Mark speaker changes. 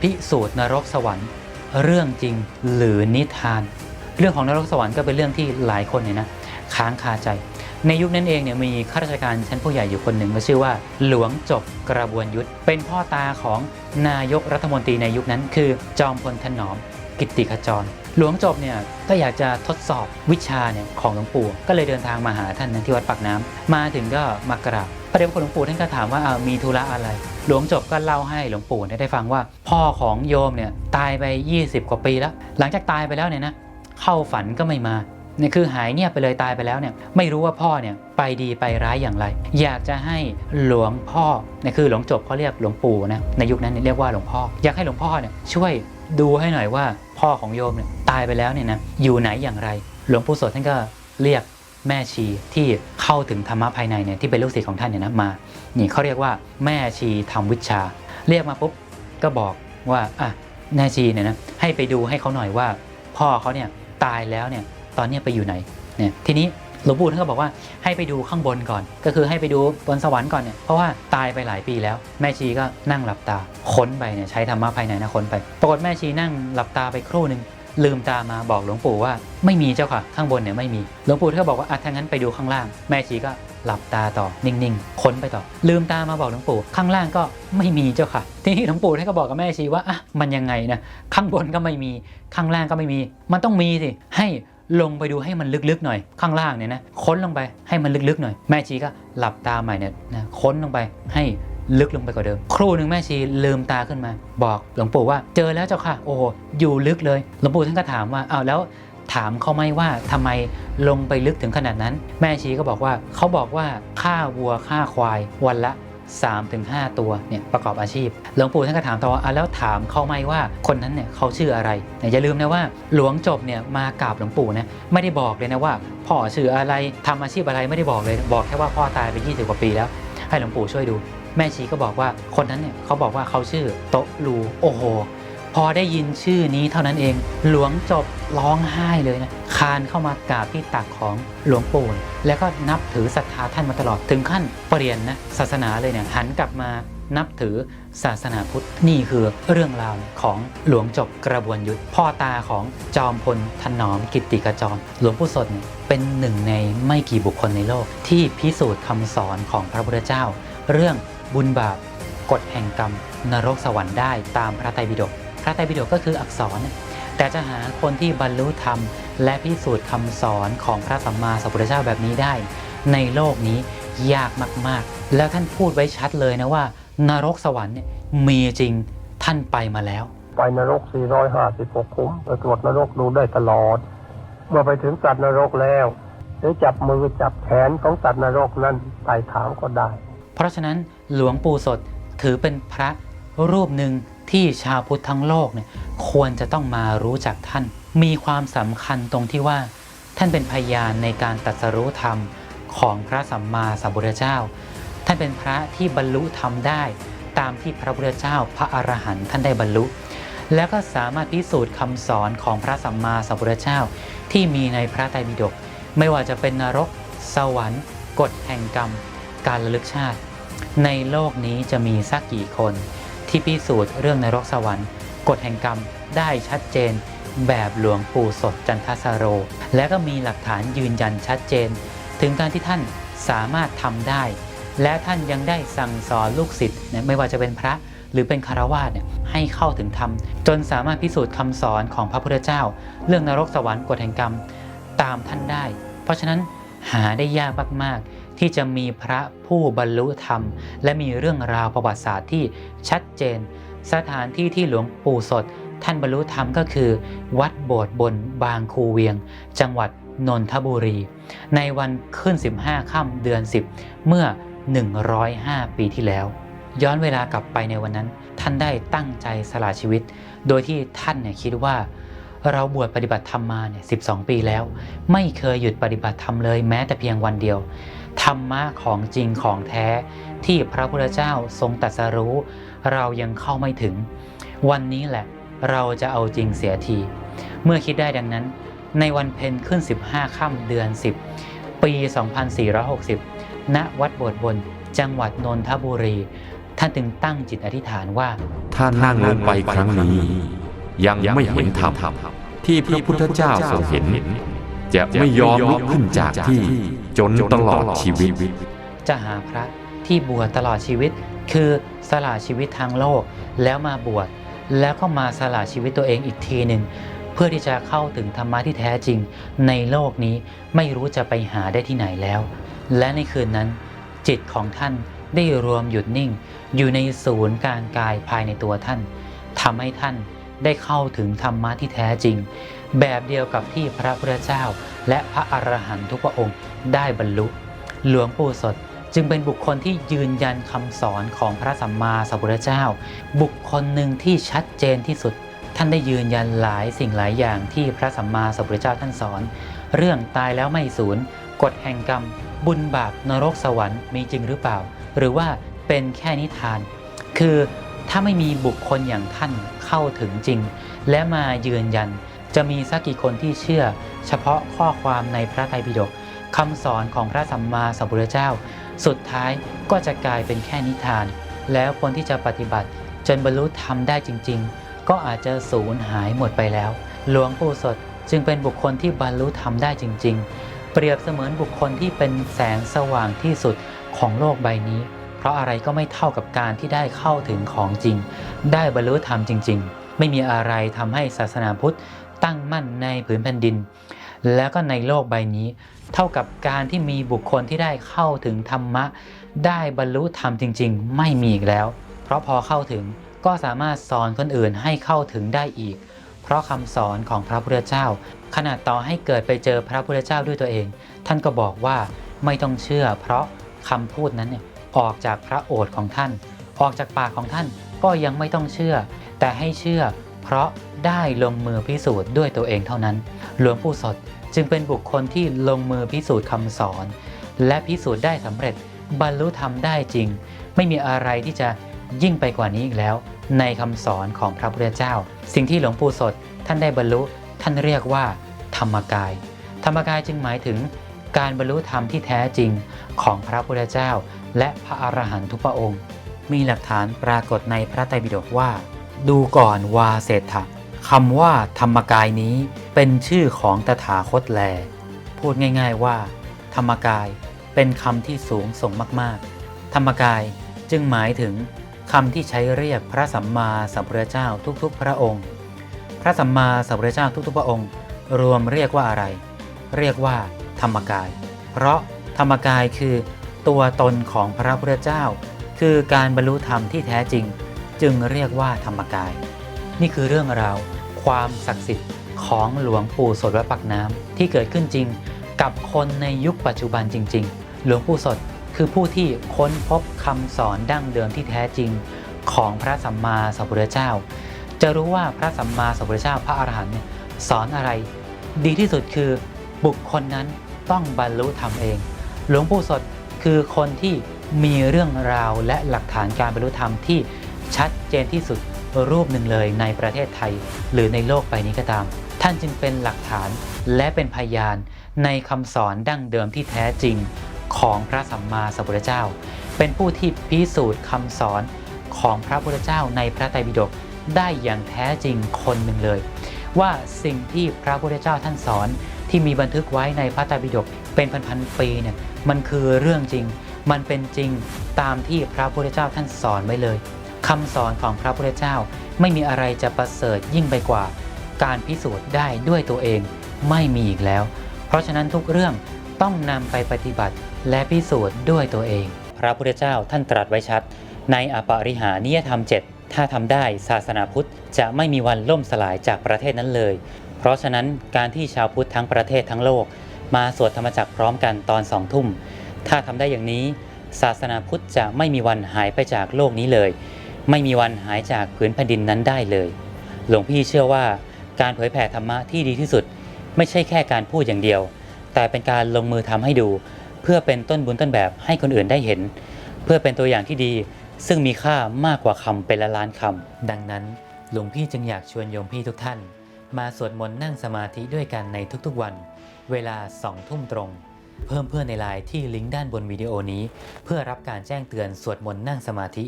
Speaker 1: พิสูจน์นรกสวรรค์เรื่องจริงหรือนิทาน เรื่องของนรกสวรรค์ก็เป็นเรื่องที่หลายคนเนี่ยนะค้างคาใจ ในยุคนั้นเองเนี่ยมีข้าราชการชั้นผู้ใหญ่อยู่คนหนึ่งก็ชื่อว่า หลวงจบกระบวนยุทธเป็นพ่อตาของนายกรัฐมนตรีในยุคนั้น คือจอมพลถนอม กิตติขจร หลวงจบเนี่ยก็อยากจะทดสอบวิชาเนี่ยของหลวงปู่ ก็เลยเดินทางมาหาท่านนะที่วัดปากน้ำมาถึงก็มากราบประเด็นของหลวงปู่ท่านก็ถามว่าเอามีธุระอะไร หลวงจบก็เล่าให้หลวงปู่ได้ฟังว่า พ่อของโยมเนี่ยตายไป 20 กว่าปีแล้ว หลังจากตายไปแล้วเนี่ยนะเข้าฝันก็ไม่มาเนี่ยคือหายเงียบไปเลยตายไปแล้วเนี่ยไม่รู้ว่าพ่อเนี่ยไปดีไปร้ายอย่างไร อยากจะให้หลวงพ่อเนี่ยคือหลวงจบเขาเรียกหลวงปู่นะในยุคนั้นเรียกว่าหลวงพ่อ อยากให้หลวงพ่อเนี่ยช่วย ดูให้หน่อยว่าพ่อของโยมเนี่ยตายไปแล้วเนี่ยนะอยู่ไหนอย่างไร หลวงปู่โสดท่านก็เรียกแม่ชีที่เข้าถึงธรรมะภายในเนี่ยที่เป็นลูกศิษย์ของท่านเนี่ยนะมานี่เขาเรียกว่าแม่ชีทำวิชา เรียกมาปุ๊บก็บอกว่าอะแม่ชีเนี่ยนะให้ไปดูให้เขาหน่อยว่า พ่อเขาเนี่ยตายแล้วเนี่ยตอนนี้ไปอยู่ไหนเนี่ยทีนี้ หลวงปู่ท่านก็บอกว่าให้ไปดูข้างบนก่อน ก็คือให้ไปดูบนสวรรค์ก่อนเนี่ยเพราะว่าตายไปหลายปีแล้ว แม่ชีก็นั่งหลับตาค้นไปเนี่ยใช้ธรรมะภายในนะค้นไป ปรากฏแม่ชีนั่งหลับตาไปครู่หนึ่งลืมตามาบอกหลวงปู่ว่าไม่มีเจ้าค่ะ ข้างบนเนี่ยไม่มีหลวงปู่ท่านก็บอกว่าอะถ้างั้นไปดูข้างล่าง แม่ชีก็หลับตาต่อนิ่งๆ ค้นไปต่อ ลืมตามาบอกหลวงปู่ข้างล่างก็ไม่มีเจ้าค่ะ ทีนี้หลวงปู่ท่านก็บอกกับแม่ชีว่าอะมันยังไงนะข้างบนก็ไม่มีข้างล่างก็ไม่มี มันต้องมีสิให้ ลงไปดูให้มันลึกๆหน่อย ข้างล่างเนี่ยนะค้นลงไปให้มันลึกๆหน่อย แม่ชีก็หลับตาใหม่เนี่ยนะค้นลงไปให้ลึกลงไปกว่าเดิม ครู่หนึ่งแม่ชีลืมตาขึ้นมา บอกหลวงปู่ว่าเจอแล้วเจ้าค่ะ โอ้โหอยู่ลึกเลยหลวงปู่ท่านก็ถามว่าอ้าวแล้วถามเขาไหมว่าทำไมลงไปลึกถึงขนาดนั้น แม่ชีก็บอกว่าเขาบอกว่าฆ่าวัวฆ่าควายวันละ 3-5 ตัวเนี่ยประกอบอาชีพ หลวงปู่ท่านก็ถามต่อว่าอะแล้วถามเขาไหมว่าคนนั้นเนี่ยเขาชื่ออะไร อย่าลืมนะว่าหลวงจบเนี่ยมากราบหลวงปู่นะไม่ได้บอกเลยนะว่า พ่อชื่ออะไรทำอาชีพอะไรไม่ได้บอกเลย บอกแค่ว่าพ่อตายไป 20 กว่าปีแล้ว ให้หลวงปู่ช่วยดู แม่ชีก็บอกว่าคนนั้นเนี่ยเขาบอกว่าเขาชื่อโตะลูโอโห พอได้ยินชื่อนี้เท่านั้นเอง หลวงจบร้องไห้เลยนะคานเข้ามากราบที่ตักของหลวงปู่แล้วก็นับถือศรัทธาท่านมาตลอดถึงขั้นเปลี่ยนนะศาสนาเลยเนี่ยหันกลับมานับถือศาสนาพุทธนี่คือเรื่องราวของหลวงจบกระบวนยุทธพ่อตาของจอมพลถนอมกิตติกจรหลวงปู่สดเนี่ยเป็นหนึ่งในไม่กี่บุคคลในโลก ที่พิสูจน์คำสอนของพระพุทธเจ้า เรื่องบุญบาปกฎแห่งกรรม นรกสวรรค์ได้ตามพระไตรปิฎก ระไตรปิฎกก็คืออักษรนะแต่จะหาคนที่บรรลุธรรม และพิสูจน์คำสอนของพระสัมมาสัมพุทธเจ้าแบบนี้ได้ ในโลกนี้ยากมากๆ แล้วท่านพูดไว้ชัดเลยนะว่า นรกสวรรค์เนี่ยมีจริงท่านไปมาแล้ว
Speaker 2: ไปนรก 456 คุ้มไปตรวจนรกดูได้ตลอด เมื่อไปถึงสัตว์นรกแล้วหรือจับมือจับแขนของสัตว์นรกนั้นไต่ถามก็ได้
Speaker 1: เพราะฉะนั้นหลวงปู่สดถือเป็นพระรูปหนึ่ง ที่ชาวพุทธทั้งโลกเนี่ยควรจะต้องมารู้จักท่าน มีความสำคัญตรงที่ว่า ท่านเป็นพยานในการตรัสรู้ธรรมของพระสัมมาสัมพุทธเจ้า ท่านเป็นพระที่บรรลุธรรมได้ ตามที่พระพุทธเจ้าพระอรหันต์ท่านได้บรรลุ แล้วก็สามารถพิสูจน์คำสอนของพระสัมมาสัมพุทธเจ้า ที่มีในพระไตรปิฎกไม่ว่าจะเป็นนรก สวรรค์กฎแห่งกรรม การระลึกชาติ ในโลกนี้จะมีสักกี่คน ที่พิสูจน์เรื่องนรกสวรรค์กฎแห่งกรรมได้ชัดเจน แบบหลวงปู่สดจันทสโร และก็มีหลักฐานยืนยันชัดเจน ถึงการที่ท่านสามารถทำได้ และท่านยังได้สั่งสอนลูกศิษย์ไม่ว่าจะเป็นพระหรือเป็นคารวาสเนี่ยให้เข้าถึงธรรม จนสามารถพิสูจน์คำสอนของพระพุทธเจ้า เรื่องนรกสวรรค์กฎแห่งกรรมตามท่านได้ เพราะฉะนั้นหาได้ยากมากๆ ที่จะมีพระผู้บรรลุธรรม และมีเรื่องราวประวัติศาสตร์ที่ชัดเจน สถานที่ที่หลวงปู่สด ท่านบรรลุธรรมก็คือ วัดโบสถ์บนบางคูเวียง จังหวัดนนทบุรี ในวันขึ้น 15 ค่ำเดือน 10 เมื่อ 105 ปีที่แล้ว ย้อนเวลากลับไปในวันนั้น ท่านได้ตั้งใจสละชีวิต โดยที่ท่านเนี่ยคิดว่าเราบวชปฏิบัติธรรมมาเนี่ย12ปีแล้ว ไม่เคยหยุดปฏิบัติธรรมเลยแม้แต่เพียงวันเดียว ธรรมะของจริงของแท้ที่พระพุทธเจ้าทรงตรัสรู้ เรายังเข้าไม่ถึง วันนี้แหละเราจะเอาจริงเสียที เมื่อคิดได้ดังนั้น ในวันเพ็ญขึ้น 15ค่ำเดือน 10 ปี 2460 ณวัดโบสถ์บนจังหวัดนนทบุรี ท่านจึงตั้งจิตอธิษฐานว่า
Speaker 3: ถ้านั่งลงไปครั้งนี้ ยังไม่เห็นธรรมที่พระพุทธเจ้าทรงเห็น จะไม่ยอมลุกขึ้นจากที่จนตลอดชีวิต
Speaker 1: จะหาพระที่บวชตลอดชีวิต คือสละชีวิตทางโลกแล้วมาบวชแล้วก็มาสละชีวิตตัวเองอีกทีหนึ่งเพื่อที่จะเข้าถึงธรรมะที่แท้จริง ในโลกนี้ไม่รู้จะไปหาได้ที่ไหนแล้ว และในคืนนั้น จิตของท่านได้รวมหยุดนิ่ง อยู่ในศูนย์กลางกายภายในตัวท่านทำให้ท่านได้เข้าถึงธรรมะที่แท้จริง แบบเดียวกับที่พระพุทธเจ้า และพระอรหันตุกพระองค์ได้บรรลุ หลวงปู่สดจึงเป็นบุคคลที่ยืนยันคำสอนของพระสัมมาสัมพุทธเจ้า บุคคลหนึ่งที่ชัดเจนที่สุด ท่านได้ยืนยันหลายสิ่งหลายอย่างที่พระสัมมาสัมพุทธเจ้าท่านสอน เรื่องตายแล้วไม่สูญกฎแห่งกรรม บุญบาปนรกสวรรค์มีจริงหรือเปล่า หรือว่าเป็นแค่นิทาน คือถ้าไม่มีบุคคลอย่างท่านเข้าถึงจริง และมายืนยัน จะมีสักกี่คนที่เชื่อ เฉพาะข้อความในพระไตรปิฎกคำสอนของพระสัมมาสัมพุทธเจ้า สุดท้ายก็จะกลายเป็นแค่นิทาน แล้วคนที่จะปฏิบัติ จนบรรลุธรรมได้จริง ๆ ก็อาจจะสูญหายหมดไปแล้ว หลวงปู่สดจึงเป็นบุคคลที่บรรลุธรรมได้จริง ๆ เปรียบเสมือนบุคคลที่เป็นแสงสว่างที่สุดของโลกใบนี้ เพราะอะไรก็ไม่เท่ากับการที่ได้เข้าถึงของจริง ได้บรรลุธรรมจริง ๆ ไม่มีอะไรทำให้ศาสนาพุทธ ตั้งมั่นในผืนแผ่นดิน แล้วก็ในโลกใบนี้ เท่ากับการที่มีบุคคลที่ได้เข้าถึงธรรมะ ได้บรรลุธรรมจริง ๆ ไม่มีอีกแล้ว เพราะพอเข้าถึงก็สามารถสอนคนอื่นให้เข้าถึงได้อีก เพราะคำสอนของพระพุทธเจ้า ขนาดต่อให้เกิดไปเจอพระพุทธเจ้าด้วยตัวเอง ท่านก็บอกว่าไม่ต้องเชื่อ เพราะคำพูดนั้นเนี่ยออกจากพระโอษฐ์ของท่าน ออกจากปากของท่านก็ยังไม่ต้องเชื่อ แต่ให้เชื่อ เพราะได้ลงมือพิสูจน์ด้วยตัวเองเท่านั้น หลวงปู่สดจึงเป็นบุคคลที่ลงมือพิสูจน์คำสอน และพิสูจน์ได้สำเร็จบรรลุธรรมได้จริง ไม่มีอะไรที่จะยิ่งไปกว่านี้อีกแล้ว ในคำสอนของพระพุทธเจ้า สิ่งที่หลวงปู่สดท่านได้บรรลุท่านเรียกว่า ธรรมกาย ธรรมกายจึงหมายถึงการบรรลุธรรมที่แท้จริงของพระพุทธเจ้า และพระอรหันตุพระองค์ มีหลักฐานปรากฏในพระไตรปิฎกว่า ดูก่อนวาเศรษฐะคำว่าธรรมกายนี้เป็นชื่อของตถาคตแล พูดง่ายๆว่า ธรรมกายเป็นคำที่สูงส่งมากๆ ธรรมกายจึงหมายถึงคำที่ใช้เรียกพระสัมมาสัมพุทธเจ้าทุกๆ พระองค์ พระสัมมาสัมพุทธเจ้าทุกๆ พระองค์ รวมเรียกว่าอะไร เรียกว่า ธรรมกาย เพราะธรรมกายคือตัวตนของพระพุทธเจ้า คือการบรรลุธรรมที่แท้จริง จึงเรียกว่าธรรมกาย นี่คือเรื่องราวความศักดิ์สิทธิ์ของหลวงปู่สดวัดปักน้ำที่เกิดขึ้นจริงกับคนในยุคปัจจุบันจริง ๆ หลวงปู่สดคือผู้ที่ค้นพบคำสอนดั้งเดิมที่แท้จริงของพระสัมมาสัมพุทธเจ้า จะรู้ว่าพระสัมมาสัมพุทธเจ้าพระอรหันต์สอนอะไร ดีที่สุดคือบุคคลนั้นต้องบรรลุธรรมเอง หลวงปู่สดคือคนที่มีเรื่องราวและหลักฐานการบรรลุธรรมที่ ชัดเจนที่สุดรูปหนึ่งเลยในประเทศไทย หรือในโลกใบนี้ก็ตาม ท่านจึงเป็นหลักฐานและเป็นพยานในคำสอนดั้งเดิมที่แท้จริงของพระสัมมาสัมพุทธเจ้า เป็นผู้ที่พิสูจน์คำสอนของพระพุทธเจ้าในพระไตรปิฎกได้อย่างแท้จริงคนหนึ่งเลย ว่าสิ่งที่พระพุทธเจ้าท่านสอนที่มีบันทึกไว้ในพระไตรปิฎกเป็นพันๆปีเนี่ยมันคือเรื่องจริง มันเป็นจริงตามที่พระพุทธเจ้าท่านสอนไว้เลย คำสอนของพระพุทธเจ้าไม่มีอะไรจะประเสริฐยิ่งไปกว่า การพิสูจน์ได้ด้วยตัวเองไม่มีอีกแล้ว เพราะฉะนั้นทุกเรื่องต้องนำไปปฏิบัติและพิสูจน์ด้วยตัวเอง พระพุทธเจ้าท่านตรัสไว้ชัด ในอปริหานิยธรรม7ถ้าทำได้ศาสนาพุทธจะไม่มีวันล่มสลายจากประเทศนั้นเลย เพราะฉะนั้นการที่ชาวพุทธทั้งประเทศทั้งโลก มาสวดธรรมจักรพร้อมกันตอนสองทุ่ม ถ้าทำได้อย่างนี้ ศาสนาพุทธจะไม่มีวันหายไปจากโลกนี้เลย ไม่มีวันหายจากพื้นแผ่นดินนั้นได้เลย หลวงพี่เชื่อว่าการเผยแผ่ธรรมะที่ดีที่สุด ไม่ใช่แค่การพูดอย่างเดียว แต่เป็นการลงมือทำให้ดู เพื่อเป็นต้นบุญต้นแบบให้คนอื่นได้เห็น เพื่อเป็นตัวอย่างที่ดี ซึ่งมีค่ามากกว่าคำเป็นละล้านคำดังนั้น หลวงพี่จึงอยากชวนโยมพี่ทุกท่าน มาสวดมนต์นั่งสมาธิด้วยกันในทุกๆวัน เวลาสองทุ่มตรง เพิ่มเพื่อนในไลน์ที่ลิงก์ด้านบนวิดีโอนี้ เพื่อรับการแจ้งเตือนสวดมนต์นั่งสมาธิ